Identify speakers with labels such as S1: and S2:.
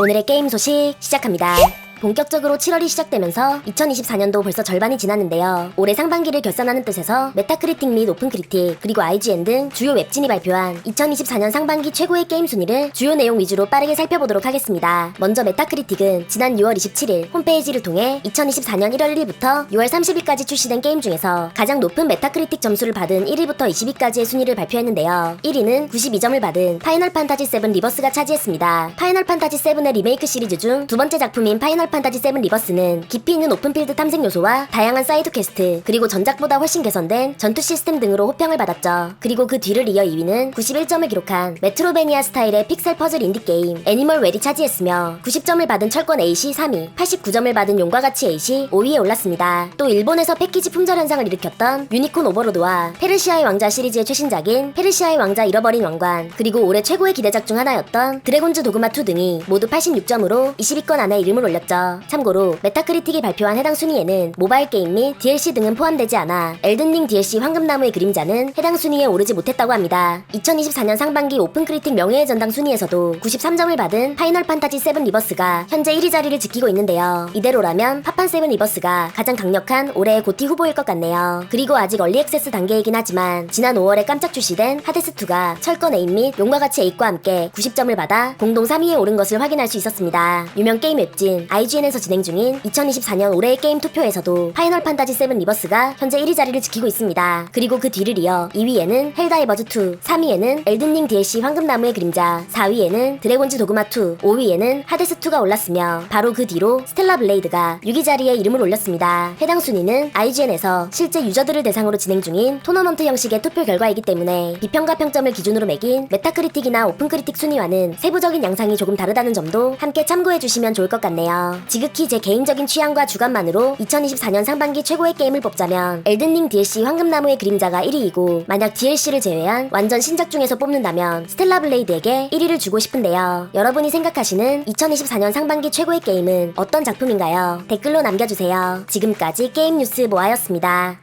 S1: 오늘의 게임 소식 시작합니다. 본격적으로 7월이 시작되면서 2024년도 벌써 절반이 지났는데요. 올해 상반기를 결산하는 뜻에서 메타크리틱 및 오픈크리틱 그리고 IGN 등 주요 웹진이 발표한 2024년 상반기 최고의 게임 순위를 주요 내용 위주로 빠르게 살펴보도록 하겠습니다. 먼저 메타크리틱은 지난 6월 27일 홈페이지를 통해 2024년 1월 1일부터 6월 30일까지 출시된 게임 중에서 가장 높은 메타크리틱 점수를 받은 1위부터 20위까지의 순위를 발표했는데요. 1위는 92점을 받은 파이널 판타지 7 리버스가 차지했습니다. 파이널 판타지 7의 리메이크 시리즈 중 두 번째 작품인 파이널 판타지 7 리버스는 깊이 있는 오픈필드 탐색 요소와 다양한 사이드 퀘스트 그리고 전작보다 훨씬 개선된 전투 시스템 등으로 호평을 받았죠. 그리고 그 뒤를 이어 2위는 91점을 기록한 메트로베니아 스타일의 픽셀 퍼즐 인디 게임 애니멀 웰이 차지했으며 90점을 받은 철권 A시 3위, 89점을 받은 용과 같이 A시 5위에 올랐습니다. 또 일본에서 패키지 품절 현상을 일으켰던 유니콘 오버로드와 페르시아의 왕자 시리즈의 최신작인 페르시아의 왕자 잃어버린 왕관 그리고 올해 최고의 기대작 중 하나였던 드래곤즈 도그마 2 등이 모두 86점으로 20위권 안에 이름을 올렸죠. 참고로 메타크리틱이 발표한 해당 순위에는 모바일 게임 및 DLC 등은 포함되지 않아 엘든링 DLC 황금나무의 그림자는 해당 순위에 오르지 못했다고 합니다. 2024년 상반기 오픈크리틱 명예의 전당 순위에서도 93점을 받은 파이널 판타지 7 리버스가 현재 1위 자리를 지키고 있는데요. 이대로라면 파판 7 리버스가 가장 강력한 올해의 고티 후보일 것 같네요. 그리고 아직 얼리 액세스 단계이긴 하지만 지난 5월에 깜짝 출시된 하데스2가 철권 에임 및 용과 같이 에잇과 함께 90점을 받아 공동 3위에 오른 것을 확인할 수 있었습니다. 유명 게임 웹진 IGN에서 진행 중인 2024년 올해의 게임 투표에서도 파이널 판타지 7 리버스가 현재 1위 자리를 지키고 있습니다. 그리고 그 뒤를 이어 2위에는 헬다이버즈 2, 3위에는 엘든링 DLC 황금나무의 그림자, 4위에는 드래곤즈 도그마 2, 5위에는 하데스 2가 올랐으며 바로 그 뒤로 스텔라 블레이드가 6위 자리에 이름을 올렸습니다. 해당 순위는 IGN에서 실제 유저들을 대상으로 진행 중인 토너먼트 형식의 투표 결과이기 때문에 비평가 평점을 기준으로 매긴 메타크리틱이나 오픈크리틱 순위와는 세부적인 양상이 조금 다르다는 점도 함께 참고해 주시면 좋을 것 같네 요. 지극히 제 개인적인 취향과 주관만으로 2024년 상반기 최고의 게임을 뽑자면 엘든링 DLC 황금나무의 그림자가 1위이고 만약 DLC를 제외한 완전 신작 중에서 뽑는다면 스텔라 블레이드에게 1위를 주고 싶은데요. 여러분이 생각하시는 2024년 상반기 최고의 게임은 어떤 작품인가요? 댓글로 남겨주세요. 지금까지 게임 뉴스 모아였습니다.